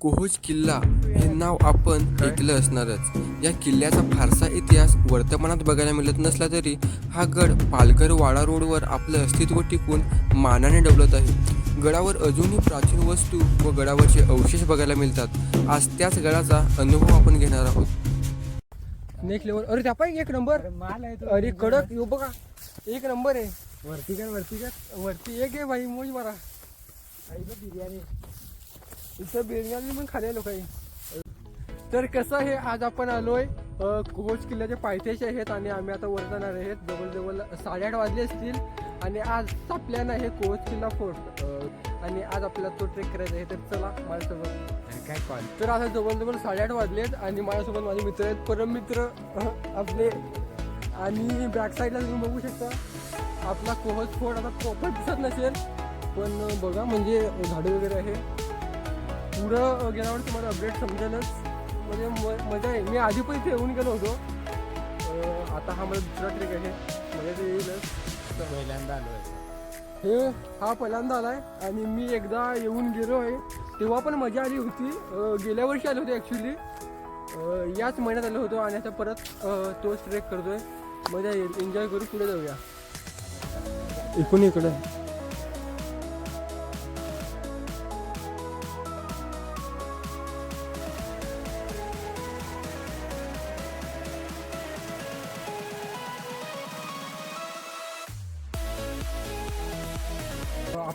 कोहोज किल्ला हे नाव आपण ऐकलं असणारच. या किल्ल्याचा फारसा इतिहास वर्तमानात बघायला मिळत नसला तरी हा गड पालघर वाडा रोडवर आपलं अस्तित्व टिकून मानाने डवलत आहे. गडावर अजूनही प्राचीन वस्तू व गडावरचे अवशेष बघायला मिळतात. आज त्याच गडाचा अनुभव आपण घेणार आहोत. नेक्स्ट लेवल अरे त्या पाय एक नंबर. माल आहे तो. अरे कडक यो बघा. एक नंबर आहे. वरती कर वरती कर. वरती एक आहे भाई मोज मारा. बिर्याणी. इथं बिर्याणी पण खाले लोक तर कसं आहे आज आपण आलोय अ, किल्ल्याचे पायथ्याचे आहेत आणि आम्ही आता वर जाणार आहेत. जवळजवळ साडेआठ वाजले असतील आणि आज आपल्याला हे कोच किल्ला फोर्ट. आणि आज आपल्याला तो ट्रेक करायचा आहे. तर चला माझ्यासोबत काय कॉल तर आता जवळजवळ साडेआठ वाजलेत आणि माझ्यासोबत माझे मित्र आहेत. परम मित्र आपले. आणि बॅक साईडला तुम्ही बघू शकता. आपला कोहज फोड आता प्रॉपर दिसत नसेल. पण बघा म्हणजे झाडे वगैरे आहे. पुढं गेल्यावर तुम्हाला अपडेट समजेलच. म्हणजे म- मजा आहे. मी आधी पण इथे येऊन गेलो होतो. आता हा माझा दुसरा ट्रेक आहे. मजा तर येईलच. पहिल्यांदा आलो हे हा पहिल्यांदा आलाय. आणि मी एकदा येऊन गेलो आहे. तेव्हा पण मजा आली होती. गेल्या वर्षी आलो होते ॲक्च्युली याच महिन्यात आलो होतो आणि आता परत तोच ट्रेक करतोय. मजा येईल. एन्जॉय करू. पुढे जाऊया. इकडून इकडे.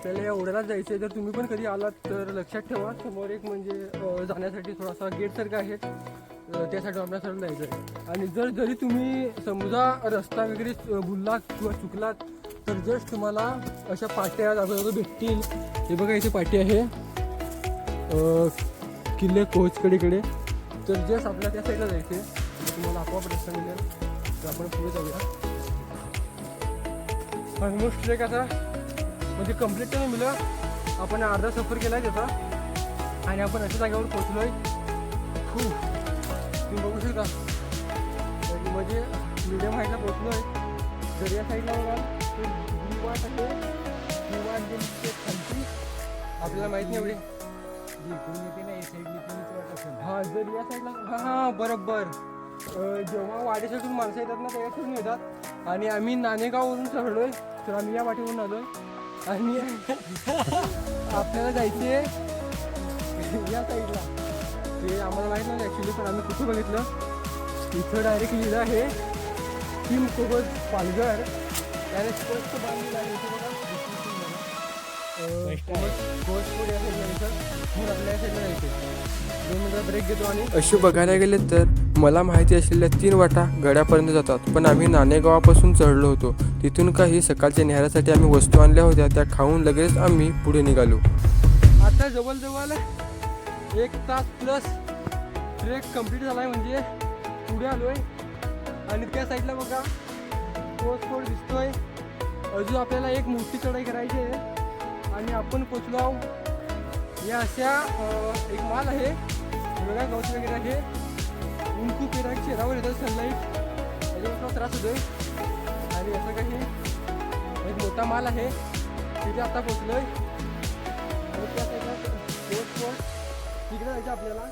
आपल्याला या ओढ्याला जायचं आहे जर तुम्ही पण कधी आलात तर लक्षात ठेवा. समोर एक म्हणजे जाण्यासाठी थोडासा गेटसारखा आहे. त्यासाठी आपल्याला सरळ जायचं आहे आणि जर जरी तुम्ही समजा रस्ता वगैरे अ, किंवा चुकलात तर जस्ट तुम्हाला अशा पाट्या जागोजागो भेटतील. हे बघा इथे पाटी आहे. किल्ले कोचकडेकडे तर जस्ट आपल्याला त्या साईडला जायचे तुम्हाला आपोआप रस्ता मिळेल. तर आपण पुढे जाऊया. ऑलमोस्ट ट्रेक आता म्हणजे कंप्लीट नाही मिळलं आपण अर्धा सफर केला आहे त्याचा. आणि आपण अशा जागेवर पोचलोय खूप तुम्ही बघू शकता. म्हणजे मिडियम हाईटला जर या साईडला ही वाट आहे. ही वाट गेली ते खालची. आपल्याला माहीत नाही एवढी. या. हा जर साईडला हा हा बरोबर. जेव्हा वाडेसाठून माणसं येतात ना त्याच्यातून येतात. आणि आम्ही नाणेगाववरून चढलोय. तर आम्ही या वाटेवरून आलोय. आणि आपल्याला जायचे या साईडला. ते आम्हाला माहीत नव्हतं ॲक्च्युली पण आम्ही कुठं बघितलं? इथं डायरेक्ट लिहिलं आहे टीम सोबत पालघर. त्याने स्पष्ट बांधलेलं आहे इथे बघा. Best आहे. कोच फूड या साईडला जायचं मग आपल्या या साईडला जायचं दोन मिनिटं ब्रेक घेतो आणि अशी बघायला गेले तर मला माहिती असलेल्या तीन वाटा गड्यापर्यंत जातात. पण आम्ही नाणेगावापासून चढलो होतो. तिथून काही सकाळच्या न्याहाऱ्यासाठी आम्ही वस्तू आणल्या होत्या. त्या खाऊन लगेच आम्ही पुढे निघालो. आता जवळजवळ एक तास प्लस ट्रेक कंप्लीट झालाय म्हणजे पुढे आलोय. आणि त्या साईडला बघा तोच फोड दिसतोय. अजून आपल्याला एक मोठी चढाई करायची आहे. आणि आपण पोचलो आहोत. या अशा एक माल आहे. वेगळ्या गवत वगैरे आहे. ऊन खूप येणार चेहऱ्यावर येतं सनलाईट त्याच्यापासून त्रास होतोय आणि असं काही एक मोठा माल आहे तिथे आता पोचलोय आणि त्या साईडला स्पोर्ट तिकडे जायचं आपल्याला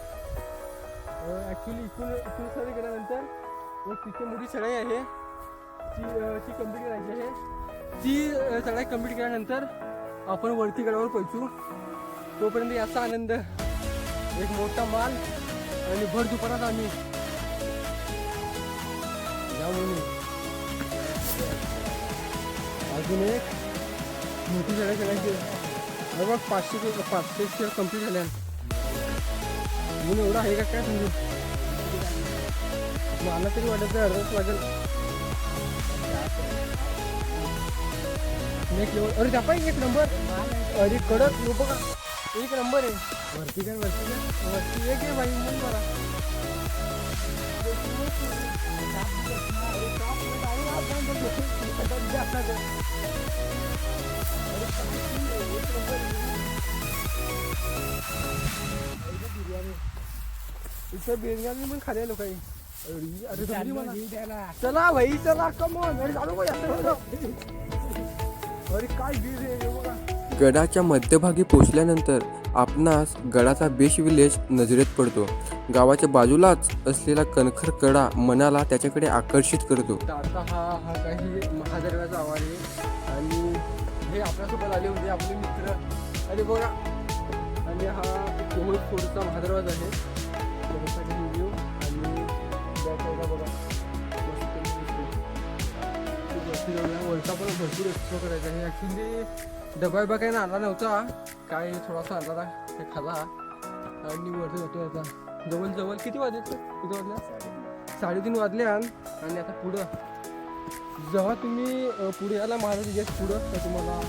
ॲक्च्युली इथून इथून सर गेल्यानंतर एक तिथे मोठी चढाई आहे ती ती कंप्लीट करायची आहे ती चढाई कंप्लीट केल्यानंतर आपण वरती गडावर पोहोचू तोपर्यंत याचा आनंद एक मोठा माल आणि भर दुपारात आम्ही अजून एक मोठी झाडं करायची आहे. अरे बघ पाचशे ते पाचशे शेअर कंप्लीट झाल्या म्हणून एवढा आहे का काय समजू मला तरी वाटत अर्धच अर्धाच नेक्स्ट लेवल अरे त्या एक नंबर अरे कडक लोक का? एक नंबर आहे. वरती कर वरती कर. वरती एक आहे बाई म्हणून मला इथं बिर्याणी पण खाले लोकांनी अरे चला भाई चला कमॉन अरे चालू अरे काय वीर आहे गडाच्या मध्यभागी पोचल्यानंतर आपणास गडाचा बेश विलेज नजरेत पडतो. गावाच्या बाजूलाच असलेला कणखर कडा मनाला त्याच्याकडे आकर्षित करतो. आता हा हा काही महादरव्याचा आवाज आहे. आणि हे आपल्यासोबत आले होते आपले मित्र. आणि बघा आणि हा कोहळ फोडचा महादरवाज आहे. व्हिडिओ आणि back side बघा वरचा पण भरपूर एक्सप्लोर करायचा आहे. ॲक्च्युली डबा बिबा काही आणला नव्हता. काय थोडासा आणला ते खाला आणि वरती होतो आता जवळ जवळ किती वाजले किती वाजल्या साडेतीन वाजले आणि. आता पुढं. जेव्हा तुम्ही पुढे याला महाराज येस पुढं तर तुम्हाला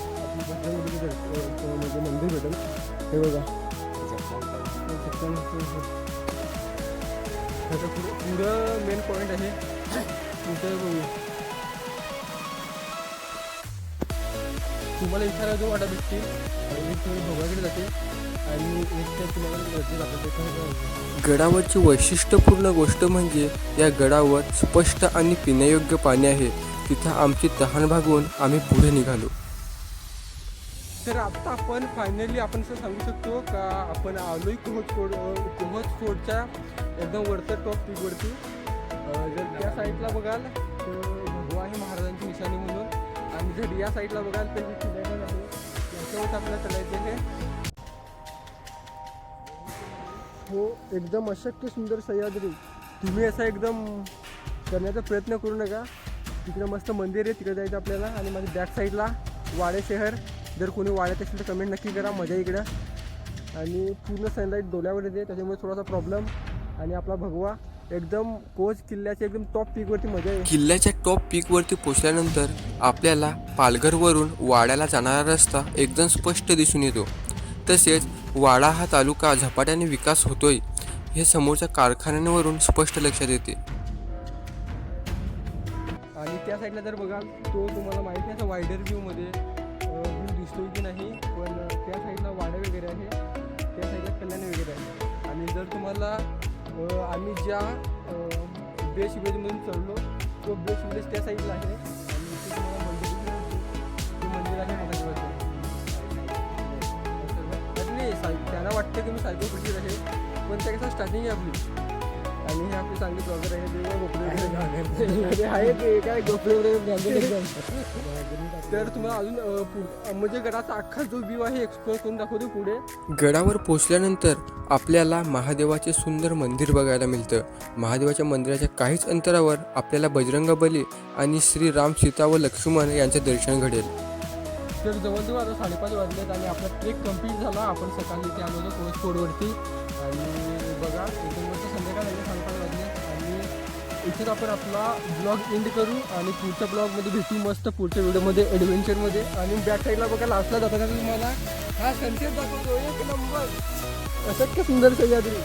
म्हणजे मंदिर भेटेल. हे बघा. पुढं पुढं मेन पॉईंट आहे. तुमचं बघू तुम्हाला विचारायचं वाटत असतील आणि तुम्ही भोगाकडे जाते आणि एक तुम्हाला गडावरची वैशिष्ट्यपूर्ण गोष्ट म्हणजे या गडावर स्पष्ट आणि पिण्यायोग्य पाणी आहे. तिथं आमची तहान भागवून आम्ही पुढे निघालो. तर आता आपण फायनली आपण असं सांगू शकतो का आपण आलोय कोहत फोड कोहत फोडच्या एकदम वरचं टॉप पीकवरती जर त्या साईडला बघाल तर भगवा आहे महाराजांची निशाणी आणि जर या साईडला बघाल तर ही आहे याच्यावर आपल्याला चढायचं आहे. हो एकदम अशक्य सुंदर सह्याद्री. तुम्ही असं एकदम करण्याचा प्रयत्न करू नका. तिकडे मस्त मंदिर आहे तिकडे जायचं आपल्याला. आणि माझ्या बॅक साईडला वाडे शहर. जर कोणी वाड्यात असेल तर कमेंट नक्की करा मजा इकडं. आणि पूर्ण सनलाईट डोल्यावर येते त्याच्यामुळे थोडासा प्रॉब्लेम आणि आपला भगवा एकदम कोच किल्ल्याच्या एकदम टॉप पीकवरती मजा आहे. किल्ल्याच्या टॉप पीकवरती पोचल्यानंतर आपल्याला पालघरवरून वाड्याला जाणारा रस्ता एकदम स्पष्ट दिसून येतो. तसेच वाडा हा तालुका झपाट्याने विकास होतोय हे समोरच्या कारखान्यांवरून स्पष्ट लक्षात येते. आणि त्या साईडला जर बघाल तो तुम्हाला माहिती आहे असं वायडर व्ह्यूमध्ये व्ह्यू दिसतोय की नाही पण त्या साईडला वाडा वगैरे आहे त्या साईडला कल्याण वगैरे आहे. आणि जर तुम्हाला आम्ही ज्या बेस विलेजमधून चढलो तो बेस्ट विलेज त्या साईडला आहे. आणि ते तुम्हाला मंदिर मंदिर आहे महादेवाचं. हो, नाही साय त्यांना वाटतं की मी सायको खुशी आहे पण त्या कसं स्टार्टिंग आहे आपली. आणि हे आपले चांगले आहे ते गोपले आहे ते काय गोपले तर तुम्हाला अजून म्हणजे गडाचा अख्खा जो व्ह्यू आहे एक्सप्लोर करून दाखवतो पुढे. गडावर पोचल्यानंतर आपल्याला महादेवाचे सुंदर मंदिर बघायला मिळतं. महादेवाच्या मंदिराच्या काहीच अंतरावर आपल्याला बजरंग बली आणि श्री राम सीता व लक्ष्मण यांचे दर्शन घडेल. तर जवळजवळ आता साडेपाच वाजलेत आणि आपला ट्रेक कंप्लीट झाला. आपण सकाळी कोच फोडवरती आणि बघा एकदम मस्त संध्याकाळ झाली साडेपाच आणि इथेच आपण आपला ब्लॉग एंड करू आणि पुढच्या ब्लॉगमध्ये भेटू मस्त पुढच्या व्हिडिओमध्ये ॲडव्हेंचरमध्ये आणि बॅक साईडला बघा लास्टला जाताना तुम्हाला. हा सनसेट दाखवतो एक नंबर असं का सुंदर सह्याद्री.